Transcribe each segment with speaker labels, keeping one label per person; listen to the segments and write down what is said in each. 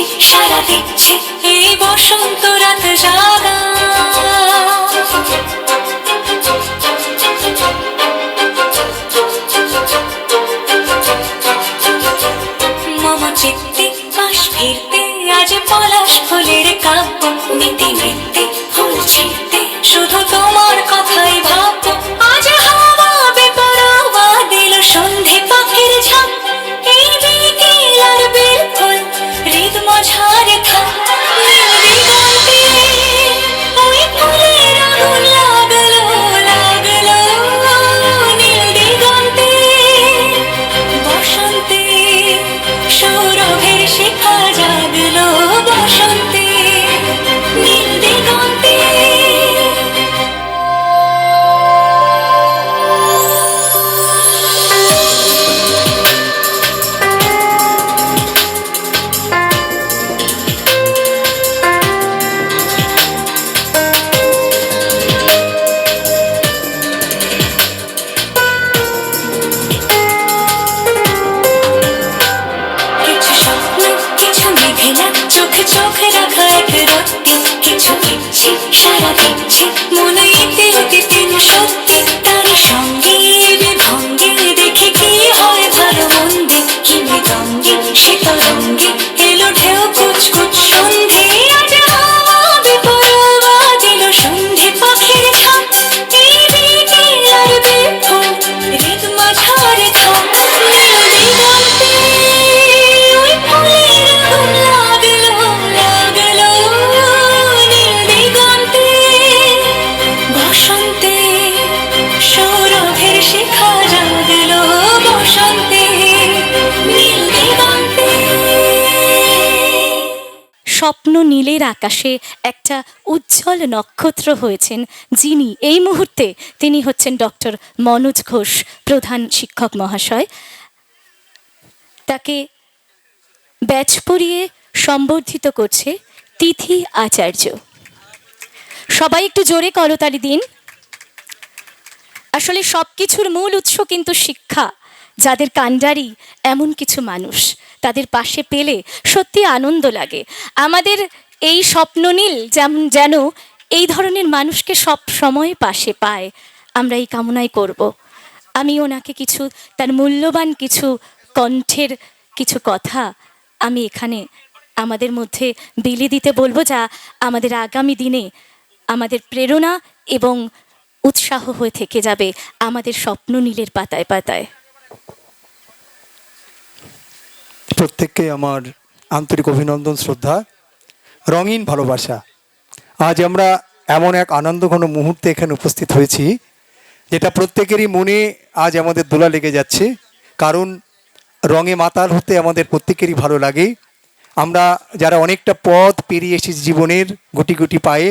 Speaker 1: ইচ্ছে সারা দিচ্ছে এই বসন্ত রাত জাগা। মম চিত্তে পাশ ফিরতে, আজ পলাশ ফুলের কাব্য নিতে নিতে ফুল শুধু তোমার কথাই মাঝারে
Speaker 2: আকাশে একটা উজ্জ্বল নক্ষত্র হয়েছেন, যিনি এই মুহূর্তে তিনি হচ্ছেন ডক্টর মনোজ ঘোষ, প্রধান শিক্ষক মহাশয়। তাকে ব্যাচ পরিয়ে সম্বর্ধিত করছে তিথি আচার্য। সবাই একটু জোরে করতালি দিন। আসলে সব কিছুর মূল উৎস কিন্তু শিক্ষা। যাদের কাণ্ডারি এমন কিছু মানুষ, তাদের পাশে পেলে সত্যি আনন্দ লাগে। আমাদের এই স্বপ্ননীল যেমন যেন এই ধরনের মানুষকে সব সময় পাশে পায়। আমরা এই কামনাই করব। আমি ওনাকে কিছু, তার মূল্যবান কিছু কণ্ঠের কিছু কথা আমি এখানে আমাদের মধ্যে বিলি দিতে বলব যা আমাদের আগামী দিনে আমাদের প্রেরণা এবং উৎসাহ হয়ে থেকে যাবে আমাদের স্বপ্ন নীলের পাতায় পাতায়।
Speaker 3: প্রত্যেককে আমার আন্তরিক অভিনন্দন, শ্রদ্ধা। রঙিন ভালোবাসা। আজ আমরা এমন এক আনন্দঘন মুহূর্তে এখানে উপস্থিত হয়েছি, যেটা প্রত্যেকেরই মনে আজ আমাদের দোলা লেগে যাচ্ছে, কারণ রঙে মাতাল হতে আমাদের প্রত্যেকেরই ভালো লাগে। আমরা যারা অনেকটা পথ পেরিয়ে এসেছি জীবনের গুটি গুটি পায়ে,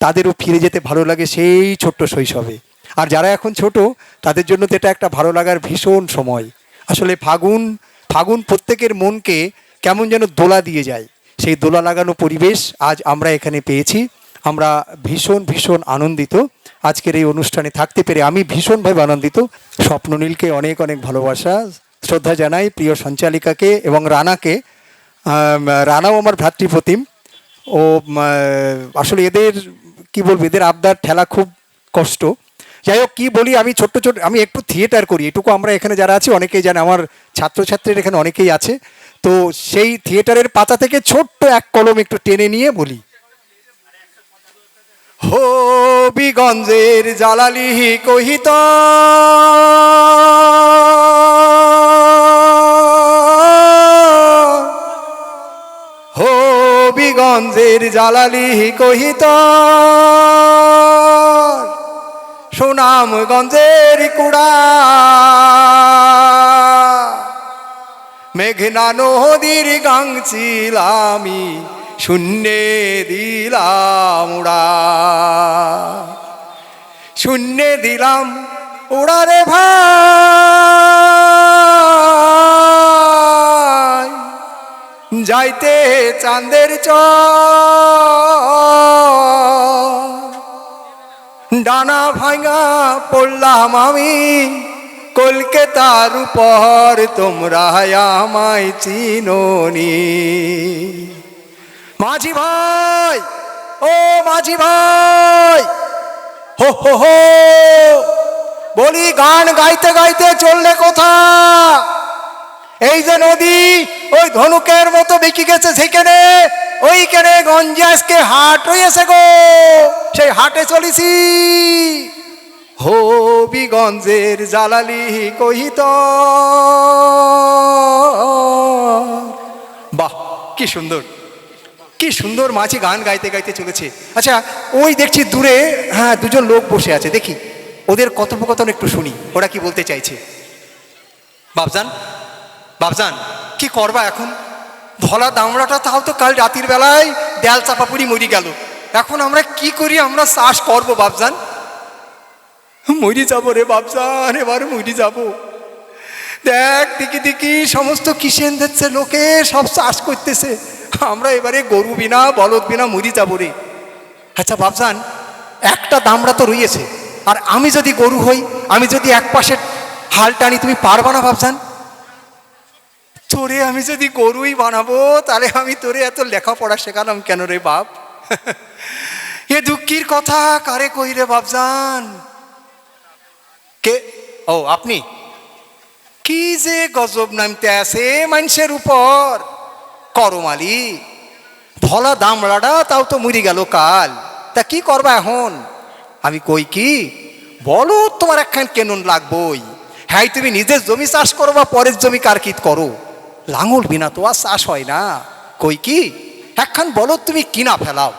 Speaker 3: তাদেরও ফিরে যেতে ভালো লাগে সেই ছোট্ট শৈশবে। আর যারা এখন ছোট, তাদের জন্য তো এটা একটা ভালো লাগার ভীষণ সময়। আসলে ফাগুন ফাগুন প্রত্যেকের মনকে কেমন যেন দোলা দিয়ে যায়। সেই দোলা লাগানো পরিবেশ আজ আমরা এখানে পেয়েছি। আমরা ভীষণ ভীষণ আনন্দিত। আজকের এই অনুষ্ঠানে থাকতে পেরে আমি ভীষণভাবে আনন্দিত। স্বপ্ননীলকে অনেক অনেক ভালোবাসা। শ্রদ্ধা জানাই প্রিয় সঞ্চালিকাকে এবং রানাকে। রানাও আমার ভ্রাতৃপ্রতিম। ও আসলে এদের, কি বলব, এদের আবদার, ঠেলা খুব কষ্ট। যাই হোক কী বলি, আমি ছোট্ট ছোট, আমি একটু থিয়েটার করি, এটুকু আমরা এখানে যারা আছি, অনেকেই জানে, আমার ছাত্রছাত্রীর এখানে অনেকেই আছে। তো সেই থিয়েটারের পাতা থেকে ছোট্ট এক কলম একটু টেনে নিয়ে বলি। হবিগঞ্জের জালালি কহিত, হবিগঞ্জের জালালি কহিত সুনামগঞ্জের কুড়া। মেঘনা নদীর গাংছিলামি শূন্যে দিলাম উড়া। শূন্যে দিলাম উড়ারে ভাই। যাইতে চাঁদের চ ডানা ভাঙা পড়লাম আমি। কলকাতার উপর তোমরা আমায় চিনোনি। মাঝি ভাই, ও মাঝি ভাই, হো হো হো। বলি গান গাইতে গাইতে চললে কোথা? এই যে নদী, ওই ধনুকের মতো বেঁকে গেছে সেখানে, ওইখানে গঞ্জে আজকে হাট হয়েছে গো। সেই হাটে চলেছি। হবিগঞ্জের জালালি কহিত, বাহ, কি সুন্দর কি সুন্দর মাঝি গান গাইতে গাইতে চলেছে। আচ্ছা ওই দেখছি দূরে হ্যাঁ দুজন লোক বসে আছে, দেখি, ওদের কথোপকথন একটু শুনি, ওরা কি বলতে চাইছে? বাবজান বাবজান কি করবা এখন? ধলা দামড়াটা তাও তো কাল রাতের বেলায় দেয়াল চাপাপুরি মরি গেল। এখন আমরা কি করি? আমরা চাষ করব বাবজান মরি যাব রে বাবজান এবার মরি যাব। দেখ দিকে দিকি সমস্ত কিষেন দিচ্ছে লোকে সব চাষ করতেছে। আমরা এবারে গরু বিনা, বলদ বিনা মরি যাব রে। আচ্ছা বাবজান একটা দামড়া তো রয়েছে। আর আমি যদি গরু হই, আমি যদি এক পাশে হাল টানি, তুমি পারবা না বাবজান তোরে আমি যদি গরুই বানাবো, তাহলে আমি তোরে এত লেখাপড়া শেখালাম কেন রে বাপ? এ দুঃখীর কথা কারে কই রে বাপজান? কে? ও, আপনি? কি যে গজব নামতে আছে মানুষের উপর। করমালি, ধলা দামড়াটা তাও তো মরি গেল কাল। তা কি করবা এখন? আমি কই কি? বলো, তোমার একখান কেনন লাগবই। হ্যাঁ তুমি নিজের জমি চাষ করো বা পরের জমি কারকিত করো। লাঙল বিনা তো আর চাষ হয় না। কই কি? একখান বলো তুমি কিনা ফেলাও।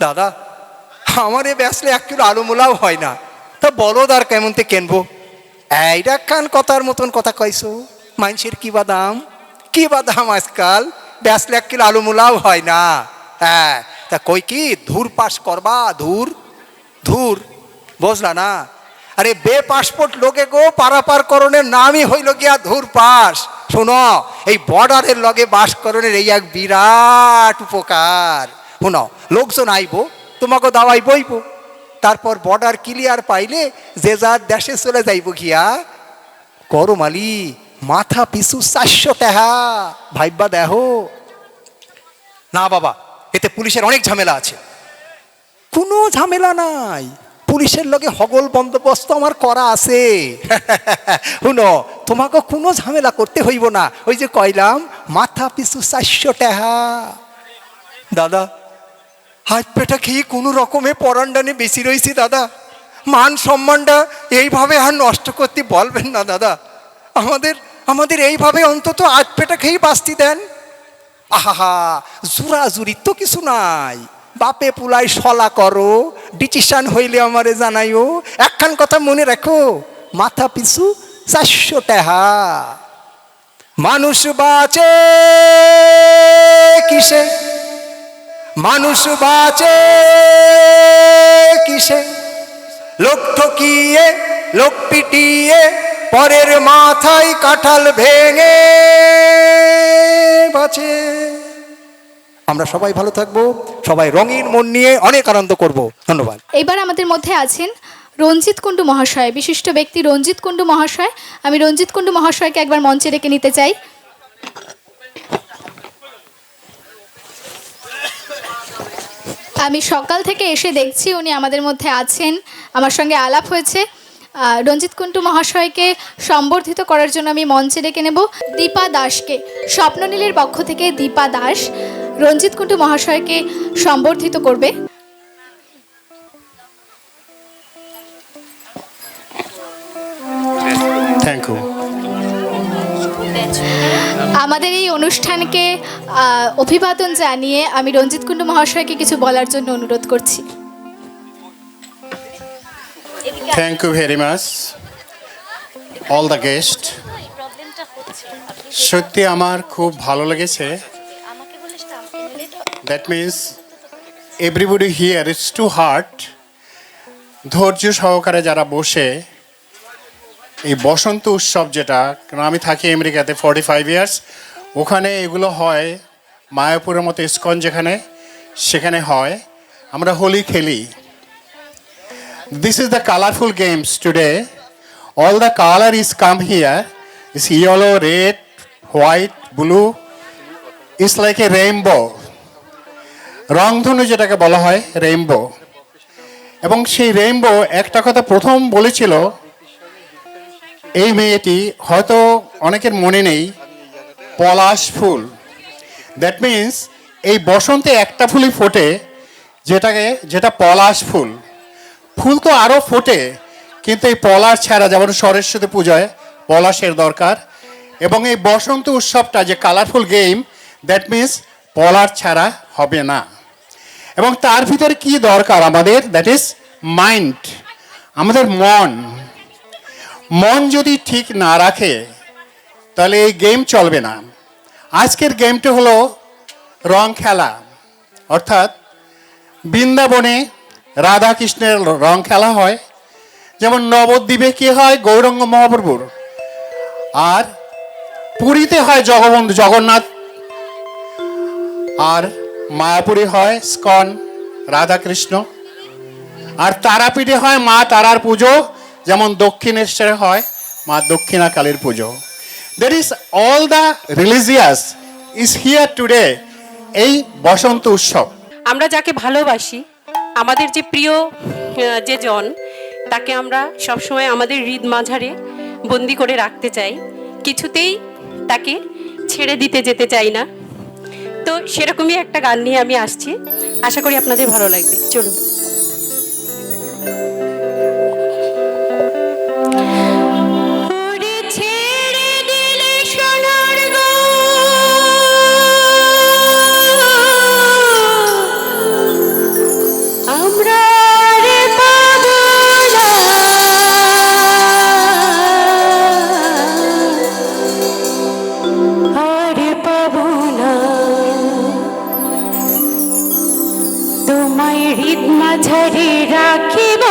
Speaker 3: দাদা, আমারে ব্যাসলে এক কিলো আলু মোলাও হয় না। তা বলদ আর কেমনতে কেনবো? এইটা খান কথার মতন কথা কইছো। মানুষের কি বা দাম? কি বা দাম আজকাল? ব্যাসলে এক কিলো আলু মোলাও হয় না। হ্যাঁ তা কই কি? ধূর পাস করবা, ধূর। ধূর, বুঝলা না? আরে বে পাসপোর্ট লোকে গো, পারাপার করণের নামই হইল গিয়া ধূর পাস। শোনো, এই বর্ডারের লগে বাস করণের এই এক বিরাট উপকার। শোনো, লোকজন আইব, তোমাকে দাওয়াই বইব তারপর বর্ডার ক্লিয়ার পাইলে যে যার দেশে চলে যাইব গিয়া করমালি মাথা পিছু চারশো টাকা ভাইবা দেহ না বাবা, এতে পুলিশের অনেক ঝামেলা আছে। কোনো ঝামেলা নাই। পুলিশের লগে হগল বন্দোবস্ত আমার করা আছে। শুনো, তোমাকে কোনো ঝামেলা করতে হইব না। ওই যে কইলাম, মাথা পিছু চারশো টাকা। দাদা, হাত পেটা খেয়ে কোনো রকমে পরান্ডানে বেশি রয়েছি দাদা। মান সম্মানটা এইভাবে আর নষ্ট করতে বলবেন না দাদা। আমাদের আমাদের এইভাবে অন্তত আজ পেটা খেয়েই বাঁচতে দেন। আহা জুরাজুরি তো কিছু নাই। বাপে পুলাই সলা করো ডিসিশন হইলে আমারে জানাইও। একখান কথা মনে রাখো, মাথা পিছু চারশো টাকা মানুষ বাঁচে কিসে? মানুষ বাঁচে কিসে? লোক ঠকিয়ে, লোক পিটিয়ে, পরের মাথায় কাঁঠাল ভেঙে বাঁচে। আমরা সবাই ভালো থাকব, সবাই রঙিন মন নিয়ে অনেক আনন্দ করব। ধন্যবাদ।
Speaker 4: এবার আমাদের মধ্যে আছেন রঞ্জিত কুণ্ডু মহাশয়, বিশিষ্ট ব্যক্তি রঞ্জিত কুণ্ডু মহাশয়। আমি রঞ্জিত কুণ্ডু মহাশয়কে একবার মঞ্চে ডেকে নিতে চাই। আমি সকাল থেকে এসে দেখছি উনি আমাদের মধ্যে আছেন, আমার সঙ্গে আলাপ হয়েছে। রঞ্জিত কুণ্ডু মহাশয়কে সম্বর্ধিত করার জন্য আমি মঞ্চে ডেকে নেব দীপা দাসকে, স্বপ্ননীলের পক্ষ থেকে দীপা দাস। রঞ্জিত কুণ্ডু মহাশয়কে সম্বর্ধিত করবে। আমাদের এই অনুষ্ঠানকে অভিবাদন জানিয়ে আমি রঞ্জিত কুণ্ডু মহাশয়কে কিছু বলার জন্য অনুরোধ করছি।
Speaker 5: Thank you very much all the guest সত্যি আমার খুব ভালো লেগেছে। That means everybody here it's to heart ধৈর্য সহকারে যারা বসে এই বসন্ত উৎসব যেটা কারণ আমি থাকি আমেরিকাতে ফর্টি ফাইভ ইয়ার্স ওখানে এগুলো হয় মায়াপুরের মতো ইস্কন যেখানে সেখানে হয় আমরা হোলি খেলি This is the colorful games today. all the color is come here. It's yellow, red, white, blue. It's like a rainbow. রংধনু যেটাকে বলা হয় রেইনবো এবং সেই রেইনবো একটা কথা প্রথম বলেছিল, এই মেয়েটি হয়তো অনেকের মনে নেই, পলাশ ফুল। দ্যাট মিন্স এই বসন্তে একটা ফুলই ফোটে, যেটাকে, যেটা পলাশ ফুল। ফুল তো আরও ফোটে, কিন্তু এই পলাশ ছাড়া যেমন সরস্বতী পূজায় পলাশের দরকার, এবং এই বসন্ত উৎসবটা যে কালারফুল গেম দ্যাট মিন্স পলাশ ছাড়া হবে না। এবং তার ভিতরে কি দরকার আমাদের? দ্যাট ইজ মাইন্ড আমাদের মন। মন যদি ঠিক না রাখে, তাহলে এই গেম চলবে না। আজকের গেমটা হলো রং খেলা। অর্থাৎ বৃন্দাবনে রাধা কৃষ্ণের রং খেলা হয়। যেমন নবদ্বীপে কি হয়? গৌরঙ্গ মহাপ্রভুর। আর পুরীতে হয় জগবন্ধু জগন্নাথ। আর মায়াপুরে হয় স্কন, রাধাকৃষ্ণ। আর তারাপীঠে হয় মা তারার পুজো, যেমন দক্ষিণেশ্বরে হয় মা দক্ষিণা কালীর পুজো। There is all the religious is here today এই বসন্ত উৎসব।
Speaker 6: আমরা যাকে ভালোবাসি, আমাদের যে প্রিয় যে জন, তাকে আমরা সবসময় আমাদের হৃদ মাঝারে বন্দি করে রাখতে চাই। কিছুতেই তাকে ছেড়ে দিতে যেতে চাই না। তো সেরকমই একটা গান নিয়ে আমি আসছি। আশা করি আপনাদের ভালো লাগবে। চলুন।
Speaker 7: মাঝারে রাখিব